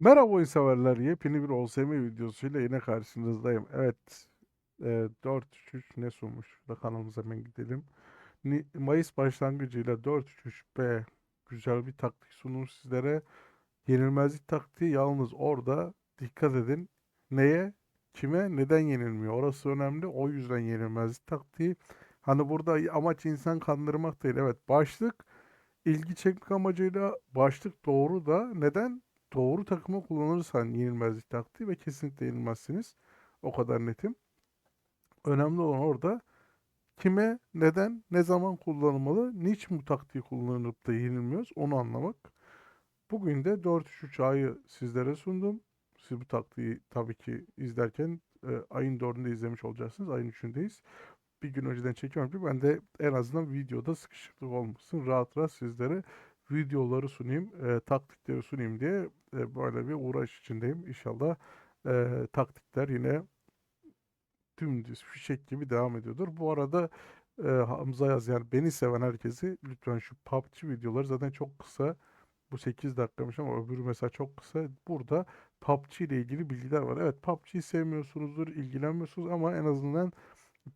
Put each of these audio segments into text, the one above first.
Merhaba oyun severler. Yepyeni bir OSM videosuyla yine karşınızdayım. Evet, e, 4-3-3 ne sunmuş? Şurada kanalımıza hemen gidelim. Ni- Mayıs başlangıcıyla 4-3-3-B güzel bir taktik sunum sizlere. Yenilmezlik taktiği yalnız orada dikkat edin. Neye, kime, neden yenilmiyor? Orası önemli. O yüzden yenilmezlik taktiği. Hani burada amaç insan kandırmak değil. Evet, başlık ilgi çekmek amacıyla başlık doğru da neden? Doğru takımı kullanırsan yenilmezlik taktiği ve kesinlikle yenilmezsiniz. O kadar netim. Önemli olan orada kime, neden, ne zaman kullanılmalı, niçin bu taktiği kullanılıp da yenilmiyoruz onu anlamak. Bugün de 4-3-3 ayı sizlere sundum. Siz bu taktiği tabii ki izlerken e, ayın 4'ünde izlemiş olacaksınız. Ayın 3'ündeyiz. Bir gün önceden çekiyorum ki ben de en azından videoda sıkışıklık olmasın. Rahat rahat sizlere videoları sunayım, e, taktikleri sunayım diye e, böyle bir uğraş içindeyim. İnşallah e, taktikler yine dümdüz fişek gibi devam ediyordur. Bu arada e, Hamza Yaz yani beni seven herkesi lütfen şu PUBG videoları zaten çok kısa. Bu 8 dakikamış ama öbürü mesela çok kısa. Burada PUBG ile ilgili bilgiler var. Evet PUBG'yi sevmiyorsunuzdur, ilgilenmiyorsunuz ama en azından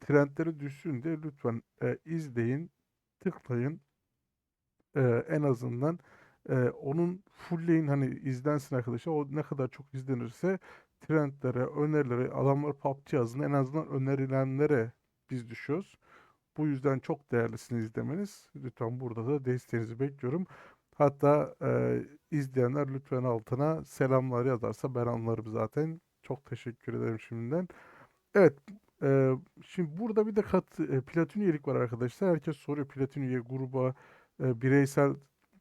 trendleri düşsün diye lütfen e, izleyin, tıklayın. E, en azından e, onun fullleyin hani izlensin arkadaşlar. O ne kadar çok izlenirse trendlere, önerilere, adamlar PUBG yazın en azından önerilenlere biz düşüyoruz. Bu yüzden çok değerlisini izlemeniz. Lütfen burada da desteğinizi bekliyorum. Hatta e, izleyenler lütfen altına selamlar yazarsa ben anlarım zaten. Çok teşekkür ederim şimdiden. Evet, e, şimdi burada bir de kat, e, platin üyelik var arkadaşlar. Herkes soruyor platin üye gruba e, bireysel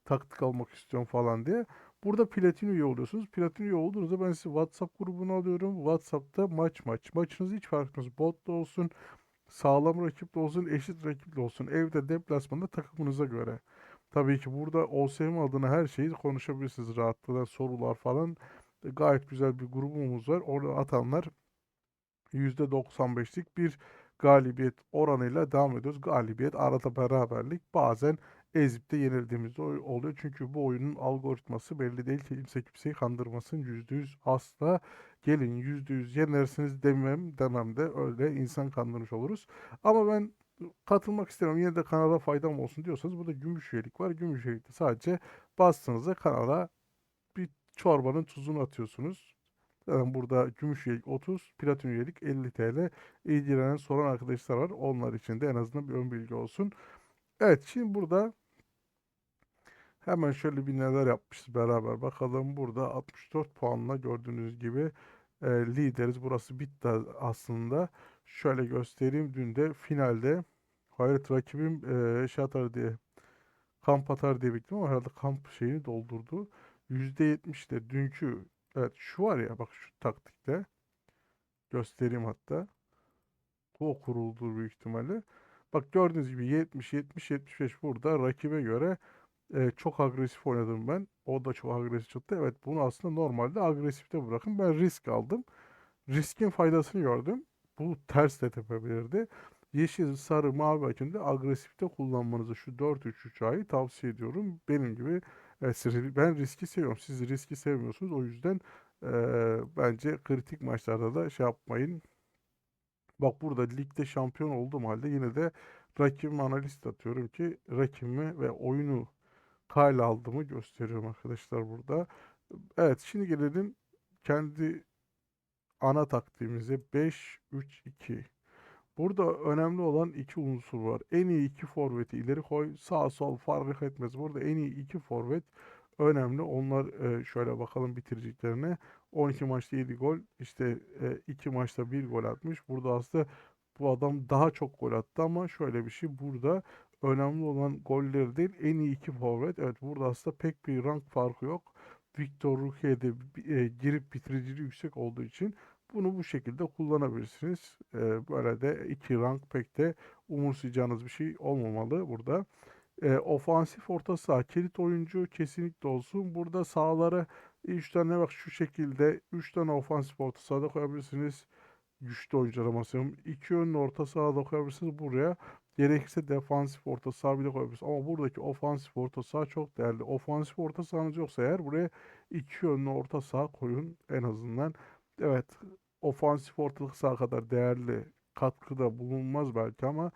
taktik almak istiyorum falan diye. Burada platin üye oluyorsunuz. Platin üye olduğunuzda ben sizi WhatsApp grubuna alıyorum. WhatsApp'ta maç maç. Maçınız hiç fark etmez. Botla olsun, sağlam rakiple olsun, eşit rakiple olsun. Evde, deplasmanda takımınıza göre. Tabii ki burada OSM adına her şeyi konuşabilirsiniz rahatlıkla. Sorular falan. Gayet güzel bir grubumuz var. Orada atanlar %95'lik bir galibiyet oranıyla devam ediyoruz. Galibiyet, arada beraberlik, bazen ezip de yenildiğimiz oluyor. Çünkü bu oyunun algoritması belli değil. Kimse kimseyi kandırmasın. %100 asla gelin %100 yenersiniz demem demem de öyle insan kandırmış oluruz. Ama ben katılmak istemiyorum. Yine de kanala faydam olsun diyorsanız burada gümüş üyelik var. Gümüş üyelikte sadece bastığınızda kanala bir çorbanın tuzunu atıyorsunuz. Zaten burada gümüş üyelik 30, platin üyelik 50 TL. İlgilenen soran arkadaşlar var. Onlar için de en azından bir ön bilgi olsun. Evet şimdi burada hemen şöyle bir neler yapmışız beraber bakalım. Burada 64 puanla gördüğünüz gibi e, lideriz. Burası bitti aslında. Şöyle göstereyim. Dün de finalde hayret rakibim e, şey atar diye kamp atar diye bekledim ama herhalde kamp şeyini doldurdu. %70 de dünkü evet şu var ya bak şu taktikte göstereyim hatta. Bu kuruldu büyük ihtimalle. Bak gördüğünüz gibi 70 70 75 burada rakibe göre e, çok agresif oynadım ben. O da çok agresif çıktı. Evet bunu aslında normalde agresifte bırakın. Ben risk aldım. Riskin faydasını gördüm. Bu ters de tepebilirdi. Yeşil, sarı, mavi akinde agresifte kullanmanızı şu 4-3-3 ayı tavsiye ediyorum. Benim gibi e, ben riski seviyorum. Siz riski sevmiyorsunuz. O yüzden e, bence kritik maçlarda da şey yapmayın. Bak burada ligde şampiyon olduğum halde yine de rakibime analist atıyorum ki rakibimi ve oyunu kale aldığımı gösteriyorum arkadaşlar burada. Evet şimdi gelelim kendi ana taktiğimize 5-3-2. Burada önemli olan iki unsur var. En iyi iki forveti ileri koy. Sağ sol fark etmez. Burada en iyi iki forvet önemli. Onlar e, şöyle bakalım bitireceklerine. 12 maçta 7 gol. İşte 2 maçta 1 gol atmış. Burada aslında bu adam daha çok gol attı ama şöyle bir şey. Burada önemli olan golleri değil en iyi iki forvet. Evet burada aslında pek bir rank farkı yok. Victor Rukiye de e, girip bitiriciliği yüksek olduğu için bunu bu şekilde kullanabilirsiniz. Ee, böyle de iki rank pek de umursayacağınız bir şey olmamalı burada. Ee, ofansif orta saha kilit oyuncu kesinlikle olsun. Burada sahaları 3 tane bak şu şekilde 3 tane ofansif orta sahada koyabilirsiniz. Güçlü oyunculara maksimum. 2 yönlü orta sahada koyabilirsiniz buraya. Gerekirse defansif orta saha bile koyabilirsiniz. Ama buradaki ofansif orta saha çok değerli. Ofansif orta sahanız yoksa eğer buraya iki yönlü orta saha koyun en azından. Evet, ofansif ortalık saha kadar değerli katkıda bulunmaz belki ama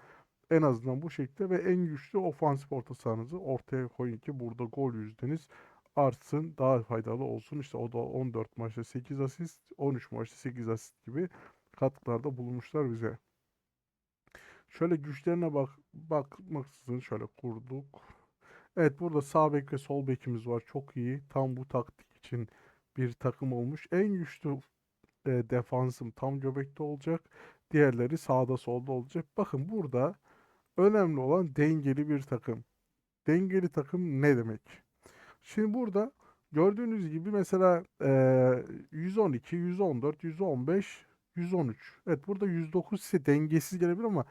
en azından bu şekilde ve en güçlü ofansif orta sahanızı ortaya koyun ki burada gol yüzdeniz artsın, daha faydalı olsun. İşte o da 14 maçta 8 asist, 13 maçta 8 asist gibi katkılarda bulunmuşlar bize. Şöyle güçlerine bak bakmaksızın şöyle kurduk. Evet burada sağ bek ve sol bekimiz var. Çok iyi. Tam bu taktik için bir takım olmuş. En güçlü e, defansım tam göbekte olacak. Diğerleri sağda solda olacak. Bakın burada önemli olan dengeli bir takım. Dengeli takım ne demek? Şimdi burada gördüğünüz gibi mesela e, 112, 114, 115, 113. Evet burada 109 size dengesiz gelebilir ama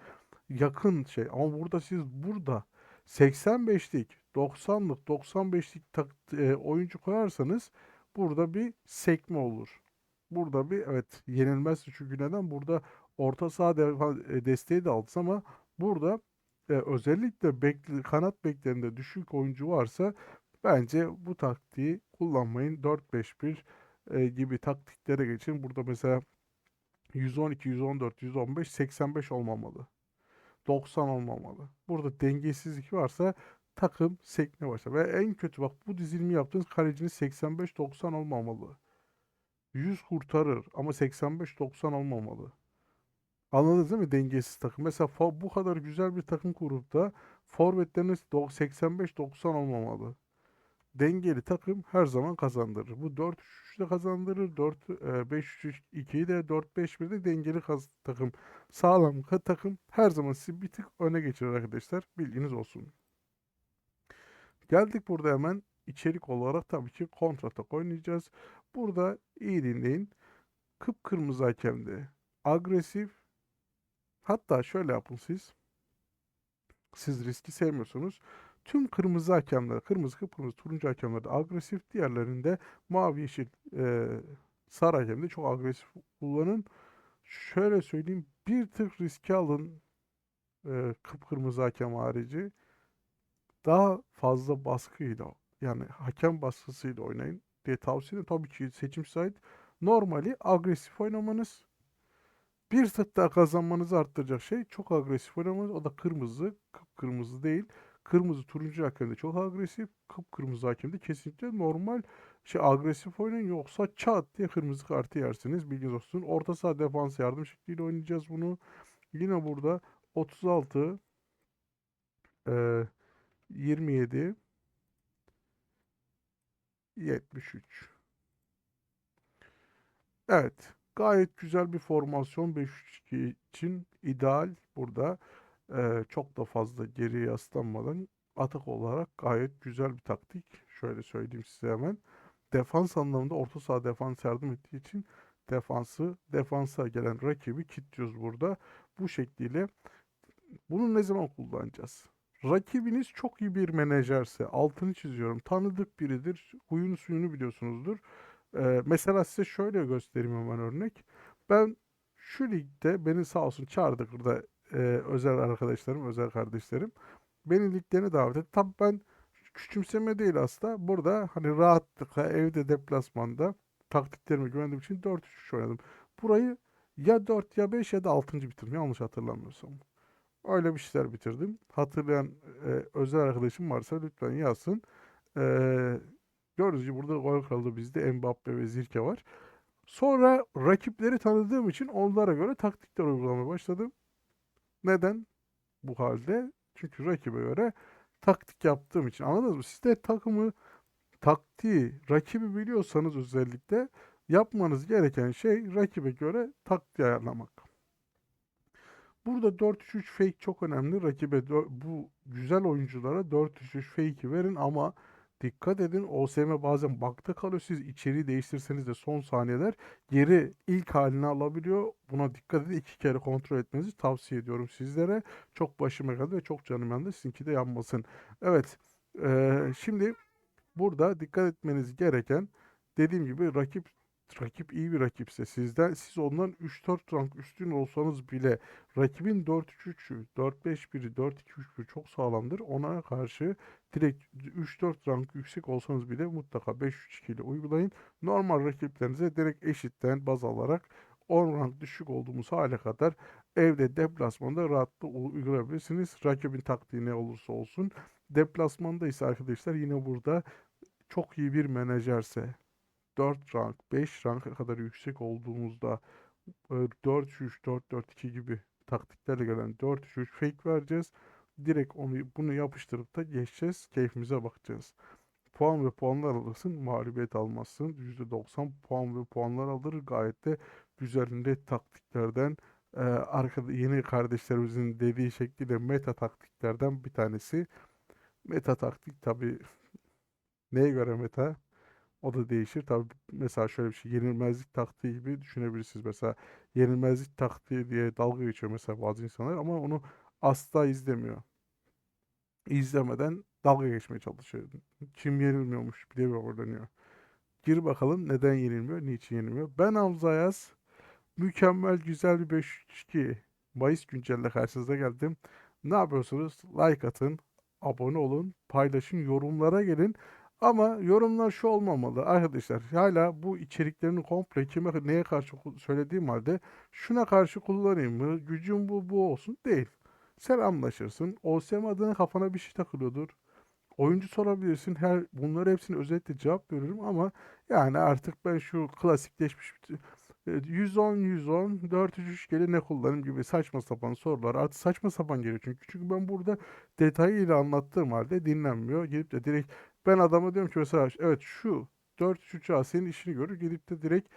yakın şey. Ama burada siz burada 85'lik, 90'lık, 95'lik tak, e, oyuncu koyarsanız burada bir sekme olur. Burada bir evet yenilmez çünkü neden? Burada orta saha e, desteği de aldınız ama burada e, özellikle bek, kanat beklerinde düşük oyuncu varsa bence bu taktiği kullanmayın. 4-5-1 e, gibi taktiklere geçin. Burada mesela 112, 114, 115, 85 olmamalı. 90 olmamalı. Burada dengesizlik varsa takım sekme başlar. Ve en kötü bak bu dizilimi yaptığınız kaleciniz 85-90 olmamalı. 100 kurtarır ama 85-90 olmamalı. Anladınız değil mi dengesiz takım? Mesela bu kadar güzel bir takım kurup da forvetleriniz do- 85-90 olmamalı. Dengeli takım her zaman kazandırır. Bu 4-3-3'de kazandırır. 4-5-3-2'yi de 4-5-1'de dengeli kaz- takım. Sağlam takım her zaman sizi bir tık öne geçirir arkadaşlar. Bilginiz olsun. Geldik burada hemen içerik olarak tabii ki kontratak oynayacağız. Burada iyi dinleyin. Kıpkırmızı hakemde agresif. Hatta şöyle yapın siz. Siz riski sevmiyorsunuz. Tüm kırmızı hakemler, kırmızı, kıpkırmızı, turuncu hakemler de agresif. Diğerlerinde mavi, yeşil, e, sarı hakemde çok agresif kullanın. Şöyle söyleyeyim, bir tık riski alın e, kıpkırmızı hakem harici. Daha fazla baskıyla, yani hakem baskısıyla oynayın diye tavsiye ederim. Tabii ki seçim sahip. Normali agresif oynamanız. Bir tık daha kazanmanızı arttıracak şey çok agresif oynamanız. O da kırmızı, kıpkırmızı değil. Kırmızı turuncu hakemde çok agresif. Kıpkırmızı hakemde kesinlikle normal şey agresif oynayın yoksa çat diye kırmızı kartı yersiniz. Bilginiz olsun. Orta saha defans yardım şekliyle oynayacağız bunu. Yine burada 36 e, 27 73 Evet. Gayet güzel bir formasyon 5-3-2 için ideal burada. Ee, çok da fazla geriye yaslanmadan atak olarak gayet güzel bir taktik. Şöyle söyleyeyim size hemen. Defans anlamında orta saha defans yardım ettiği için defansı defansa gelen rakibi kilitliyoruz burada. Bu şekliyle bunu ne zaman kullanacağız? Rakibiniz çok iyi bir menajerse, altını çiziyorum, tanıdık biridir, huyunu suyunu biliyorsunuzdur. Ee, mesela size şöyle göstereyim hemen örnek. Ben şu ligde beni sağ olsun çağırdı burada e, özel arkadaşlarım, özel kardeşlerim. Beni liglerine davet etti. Tabii ben küçümseme değil aslında. Burada hani rahatlıkla evde deplasmanda taktiklerime güvendiğim için 4-3-3 oynadım. Burayı ya 4 ya 5 ya da 6. bitirdim yanlış hatırlamıyorsam. Öyle bir şeyler bitirdim. Hatırlayan e, özel arkadaşım varsa lütfen yazsın. E, gördüğünüz gibi burada gol kralı bizde Mbappe ve Zirke var. Sonra rakipleri tanıdığım için onlara göre taktikler uygulamaya başladım. Neden bu halde? Çünkü rakibe göre taktik yaptığım için. Anladınız mı? Siz de takımı, taktiği, rakibi biliyorsanız özellikle yapmanız gereken şey rakibe göre taktiği ayarlamak. Burada 4-3-3 fake çok önemli. Rakibe bu güzel oyunculara 4-3-3 fake'i verin ama dikkat edin OSM bazen bakta kalıyor. Siz içeriği değiştirseniz de son saniyeler geri ilk haline alabiliyor. Buna dikkat edin. iki kere kontrol etmenizi tavsiye ediyorum sizlere. Çok başıma geldi ve çok canım yandı. Sizinki de yanmasın. Evet. eee, şimdi burada dikkat etmeniz gereken dediğim gibi rakip rakip iyi bir rakipse sizden siz ondan 3-4 rank üstün olsanız bile rakibin 4-3-3'ü, 4-5-1'i, 4-2-3-1 çok sağlamdır. Ona karşı direkt 3-4 rank yüksek olsanız bile mutlaka 5-3-2 ile uygulayın. Normal rakiplerinize direkt eşitten baz alarak 10 rank düşük olduğumuz hale kadar evde deplasmanda rahatlıkla uygulayabilirsiniz. Rakibin taktiği ne olursa olsun. Deplasmanda ise arkadaşlar yine burada çok iyi bir menajerse 4 rank, 5 ranka kadar yüksek olduğumuzda 4-3, 4-4-2 gibi taktiklerle gelen 4-3 fake vereceğiz. Direkt onu bunu yapıştırıp da geçeceğiz. Keyfimize bakacağız. Puan ve puanlar alırsın, mağlubiyet almazsın. %90 puan ve puanlar alır. Gayet de net taktiklerden e, arkada yeni kardeşlerimizin dediği şekliyle meta taktiklerden bir tanesi. Meta taktik tabi neye göre meta? O da değişir. Tabi mesela şöyle bir şey yenilmezlik taktiği gibi düşünebilirsiniz. Mesela yenilmezlik taktiği diye dalga geçiyor mesela bazı insanlar ama onu asla izlemiyor. İzlemeden dalga geçmeye çalışıyor. Kim yenilmiyormuş diye öğreniyor. Gir bakalım neden yenilmiyor, niçin yenilmiyor. Ben Hamza Yaz. Mükemmel güzel bir 5-3-2 Mayıs güncelle karşınıza geldim. Ne yapıyorsunuz? Like atın, abone olun, paylaşın, yorumlara gelin. Ama yorumlar şu olmamalı arkadaşlar. Hala bu içeriklerini komple kime neye karşı söylediğim halde şuna karşı kullanayım mı? Gücüm bu bu olsun değil. Sen anlaşırsın. OSM adına kafana bir şey takılıyordur. Oyuncu sorabilirsin. Her bunları hepsini özetle cevap veririm ama yani artık ben şu klasikleşmiş e, 110 110 403 geli ne kullanayım gibi saçma sapan sorular artık saçma sapan geliyor çünkü çünkü ben burada detayıyla anlattığım halde dinlenmiyor. Gidip de direkt ben adama diyorum ki mesela evet şu 403 A senin işini görür gidip de direkt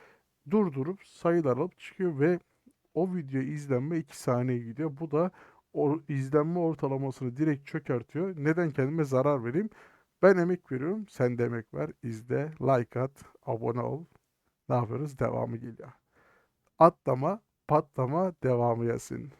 durdurup sayılar alıp çıkıyor ve o video izlenme 2 saniye gidiyor. Bu da o izlenme ortalamasını direkt çökertiyor. Neden kendime zarar vereyim? Ben emek veriyorum. Sen de emek ver. izle, like at, abone ol. Ne yapıyoruz? Devamı geliyor. Atlama, patlama, devamı gelsin.